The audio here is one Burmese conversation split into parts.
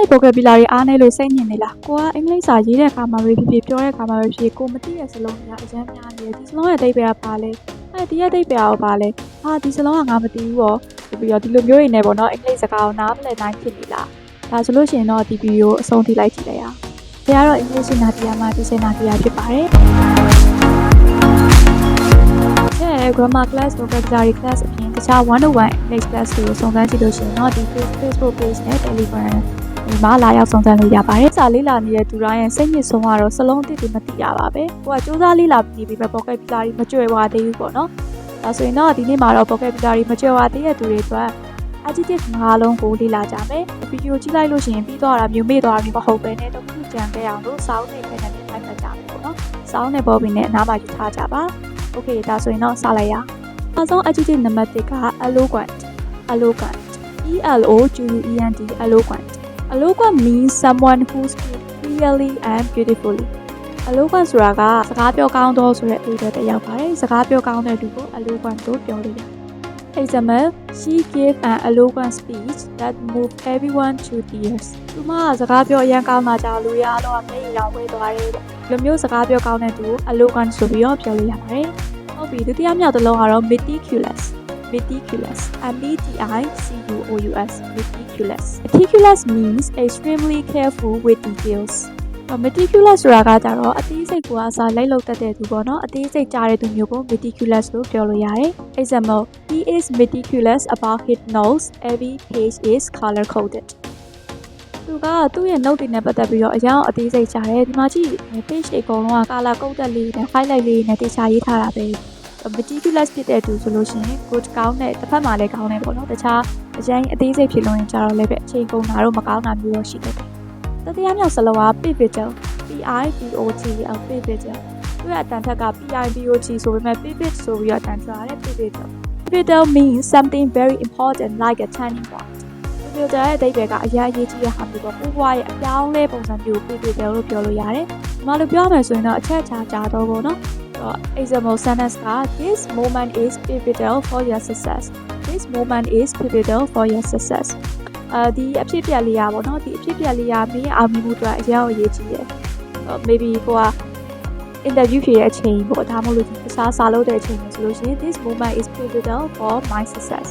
English vocabulary အားနည်းလို့စိတ်ညစ်နေလားကိုကအင်္ဂလိပ်စာရေးတဲ့အခါမှာပဲဖြစ်ဖြစ်ပြောတဲ့အခါမှာပဲဖြစ်ဖြစ်ကိုမသိတဲ့စလုံးတွေကအများများနေတယ်ဒီစလုံးရဲ့အဓိပ္ပာယ်ကဘာလဲအဲဒီရဲ့အဓိပ္ပာယ်ကဘာလဲဟာဒီစလုံးကငါမသိဘူးရောပြီးတော့ဒီလိုမျိုးတွေနဲ့ပေါ့နော်အင်္ဂလိပ်စကားကိုနားမလည်နိုင်ဖြစ်နေလားဒါဆိုလို့ရှိရင်တော့ဒီဗီဒီယိုအဆုံးထိလိုက်ကြည့်လိုက်အောင်ဒါကတော့ English နာတီယာမှာဒီစင်နာတီယာဖြစ်ပါတယ်အဲ grammar class vocabulary class အပြင်တခြား101 English class တွေကိုစုံစမ်းကြည့်လို့ရှိရင်တော့ဒီ Facebook page နဲ့ Telegram ဒီမှာလာရောက်စုံစမ်းလို့ရပါတယ်။စာလေးလာနေတဲ့သူတိုင်းရဲ့စိတ်ညစ်ဆုံးကတော့စလုံးအစ်တွေမသိရပါပဲ။ကိုကစူးစမ်းလေးလာပြီးပြီပဲ vocabulary မကြွယ်ဝသေးဘူးပေါ့နော်။ဒါဆိုရင်တော့ဒီနေ့မှာတော့ vocabulary မကြွယ်ဝသေးတဲ့သူတွေအတွက် adjective ၅လုံးကိုလေ့လာကြမယ်။ဗီဒီယိုကြည့်လိုက်လို့ရှိရင်ပြီးသွားတာမျိုးမေ့သွားတာမျိုးမဟုတ်ပဲနဲ့တော့ခုကြံခဲ့အောင်လို့စောင်းနေခဲ့တဲ့နေ့တိုင်းမှတ်ကြမယ်ပေါ့နော်။စောင်းနေပေါ်ပြီးနဲ့အနားမှာယူထားကြပါ။ Okay ဒါဆိုရင်တော့စလိုက်ရအောင်။အဆုံး adjective နံပါတ်1က eloquent eloquent E L O Q U E N T eloquent eloquent means someone who speaks clearly and beautifully eloquent ဆိုတာကစကားပြောကောင်းသောဆိုတဲ့အဓိပ္ပာယ်တစ်ရောက်ပါတယ်စကားပြောကောင်းတဲ့လူကို eloquent လို့ပြောလို့ရတယ် Example she gave an eloquent speech that moved everyone to tears သူမကစကားပြောအရင်ကောင်းတာကြောင့်လူရအားလုံးကမျက်ရည်ရောင်ဝဲသွားတယ်တဲ့ဒီလိုမျိုးစကားပြောကောင်းတဲ့သူကို eloquent ဆိုပြီးတော့ပြောလို့ရပါတယ်ဟုတ်ပြီဒုတိယမြောက်တစ်လုံးကတော့ meticulous meticulous M E T I C U O U S meticulous meticulous means extremely careful with details meticulous ဆိုတာကကြတော့အသေးစိတ်ကိုအစားလိုက်လုပ်တတ်တဲ့သူပေါ့နော်အသေးစိတ်ကြားတဲ့သူမျိုးကို meticulous လို့ပြောလို့ရတယ် example he is meticulous about his notes every page is color coded သူကသူ့ရဲ့ note တွေနဲ့ပတ်သက်ပြီးတော့အရင်အသေးစိတ်ကြားတယ်ဒီမှာကြည့် page တွေအကုန်လုံးက color coded လေးနဲ့ highlight လေးနဲ့တေချာရေးထားတာပဲ meticulous ဖြစ်တဲ့သူဆိုလို့ရှိရင် good ကောင်းတဲ့တစ်ဖက်မှာလည်းကောင်းတယ်ပေါ့နော်တခြားအရင်အသေးစိတ်ဖြစ်လို့ရင်ကြတော့လည်းပဲအချိန်ကုန်တာတော့မကောင်းတာမျိုးတော့ရှိတတ်တယ်တတိယမြောက်စလုံးက pivotal P I V O T L pivotal သူရဲ့အတန်ထက်က P I V O T ဆိုပေမဲ့ pivot ဆိုပြီးတော့တန်ထွက်ရတယ် pivotal pivotal means something very important like a turning point pivotal ရဲ့အဓိပ္ပာယ်ကအရာအရေးကြီးတဲ့ဟာမျိုးပေါ့ဥပမာရဲ့အပြောင်းလဲပုံစံမျိုး pivotal လို့ပြောလို့ရတယ်ဒီမှာလို့ပြောမယ်ဆိုရင်တော့အချက်ချာကြတော့ပေါ့နော် example sentence က this moment is pivotal for your success this moment is pivotal for your success အဲဒီအဖြစ်ပြက်လေးရပါတော့ဒီအဖြစ်ပြက်လေးရမင်းအောင်မြင်မှုအတွက်အရင်အရေးကြီးတယ် maybe ဟိုက interview ဖြေတဲ့အချိန်ပေါ့ဒါမှမဟုတ်တခြားစာလုပ်တဲ့အချိန်မျိုးဆိုလို့ရှိရင် this moment is pivotal for my success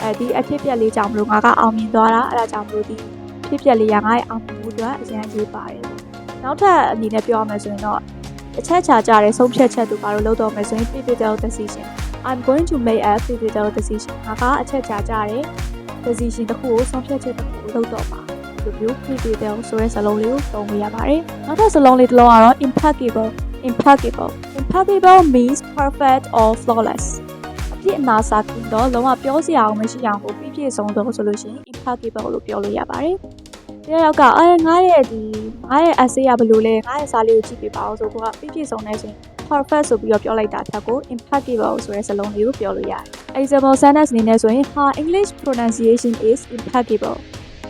အဲဒီအဖြစ်ပြက်လေးကြောင့်မလို့ငါကအောင်မြင်သွားတာအဲဒါကြောင့်မလို့ဒီအဖြစ်ပြက်လေးရငါရဲ့အောင်မြင်မှုအတွက်အရင်အရေးပါတယ်နောက်ထပ်အနေနဲ့ပြောရမယ်ဆိုရင်တော့ အချက်ချာကြတဲ့ဆုံးဖြတ်ချက်သူဘာလို့လုပ်တော့မယ်ဆိုရင် pivotal decision I'm going to make a pivotal decision ငါကအချက်ချာကြတဲ့ decision တစ်ခုကိုဆုံးဖြတ်ချက်တစ်ခုကိုလုပ်တော့ပါဒီလိုမျိုး pivotal ဆိုတဲ့စလုံးလေးကိုသုံးလို့ရပါတယ်နောက်ထပ်စလုံးလေးတစ်လုံးကတော့ impeccable impeccable impeccable means perfect or flawless အပြည့်အနာစာကင်းတော့လုံးဝပြောစရာအောင်မရှိအောင်ကိုပြည့်ပြည့်စုံစုံဆိုလို့ရှိရင် impeccable လို့ပြောလို့ရပါတယ် တယောက်ကအဲငါရဲ့ဒီငါရဲ့ essay ကဘယ်လိုလဲငါရဲ့စာလေးကိုကြည့်ပြပါအောင်ဆိုတော့ပြည့်ပြည့်စုံနေဆိုရင် perfect ဆိုပြီးတော့ပြောလိုက်တာဖြတ်ကို impeccable ဆိုတဲ့စလုံးလေးကိုပြောလို့ရတယ် example sentence အနေနဲ့ဆိုရင် her english pronunciation is impeccable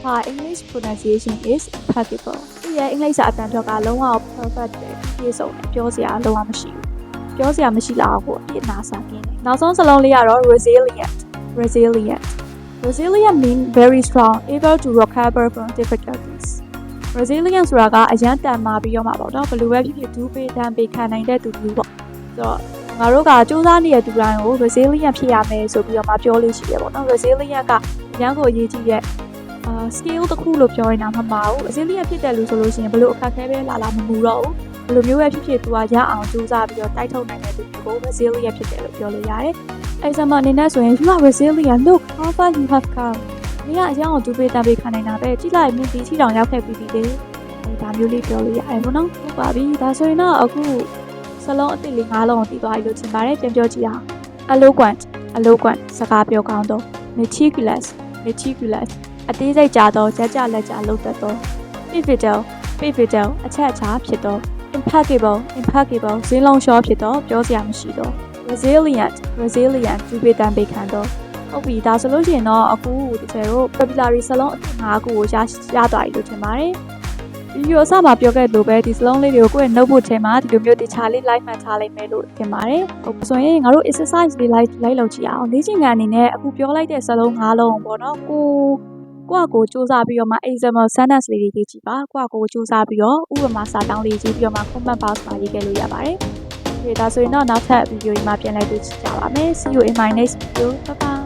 her english pronunciation is impeccable ဒီရဲ့အင်္ဂလိပ်စာအတန်ထွက်ကလုံးဝ perfect တယ်ပြည့်စုံတယ်ပြောစရာလုံးဝမရှိဘူးပြောစရာမရှိလားကိုအပြည့်အနာစာကင်းတယ်နောက်ဆုံးစလုံးလေးကတော့ resilient resilient resilient mean very strong able to recover from difficulties resilient ဆိုတာကအရန်တန်မာပြီးတော့မှာပေါ့နော်ဘယ်လိုပဲဖြစ်ဖြစ်ဒူးပေးတန်းပေးခံနိုင်တဲ့သူမျိုးပေါ့ဆိုတော့ငါတို့ကစူးစမ်းနေတဲ့သူတိုင်းကို resilient ဖြစ်ရမယ်ဆိုပြီးတော့မှပြောလို့ရှိရပေါ့နော် resilient ကအရန်ကိုအရေးကြီးတဲ့အာ skill တစ်ခုလို့ပြောရင်တော့မမှာဘူး resilient ဖြစ်တဲ့လူဆိုလို့ရှိရင်ဘယ်လိုအခက်အခဲပဲလာလာမမူတော့ဘူးဘယ်လိုမျိုးပဲဖြစ်ဖြစ်သူကရအောင်စူးစမ်းပြီးတော့တိုက်ထုတ်နိုင်တဲ့သူမျိုးကို resilient ဖြစ်တယ်လို့ပြောလို့ရတယ် example အနေနဲ့ဆိုရင် you are resilient look how far you have come မင်းကအရောင်ကိုဒူးပေးတပေးခံနိုင်တာပဲကြည့်လိုက်မင်းဒီချီတောင်ရောက်ခဲ့ပြီးပြီလေအဲဒါမျိုးလေးပြောလို့ရတယ်ဘောနော်ဟုတ်ပါပြီဒါဆိုရင်တော့အခုစလုံးအစ်စ်လေး၅လုံးကိုတည်သွားပြီလို့ထင်ပါတယ်ပြန်ပြောကြည့်အောင် eloquent eloquent စကားပြောကောင်းတော့ meticulous meticulous အသေးစိတ်ကြတော့ကြကြလက်ကြလုပ်တတ်တော့ pivotal pivotal အချက်အချာဖြစ်တော့ impeccable impeccable ဈေးလုံးလျှောဖြစ်တော့ပြောစရာမရှိတော့ resilient resilient ဒူးပေးတပေးခံတော့ဟုတ်ပြီဒါဆိုလို့ရှိရင်တော့အခုတကယ်တော့ vocabulary စလုံးအထက်၅ခုကိုရရသွားပြီလို့ထင်ပါတယ်ဗီဒီယိုအစမှာပြောခဲ့လို့ပဲဒီစလုံးလေးတွေကိုကိုယ့်ရဲ့ notebook ထဲမှာဒီလိုမျိုးတခြားလေး live မှတ်ထားလိုက်မယ်လို့ထင်ပါတယ်ဟုတ်ဆိုရင်ငါတို့ exercise လေး live လိုက်လုပ်ကြည့်အောင်လေ့ကျင့်ခန်းအနေနဲ့အခုပြောလိုက်တဲ့စလုံး၅လုံးပေါ့နော်ကိုကိုယ့်အကိုစူးစမ်းပြီးတော့မှ example sentence လေးတွေရေးကြည့်ပါကိုယ့်အကိုစူးစမ်းပြီးတော့ဥပမာစာတောင်းလေးရေးပြီးတော့မှ comment box မှာရေးခဲ့လို့ရပါတယ် ဒီဒါဆိုရင်တော့နောက်ထပ်ဗီဒီယိုကြီးမှာပြန်လည်တွေ့ကြပါမယ် see you in my next video bye bye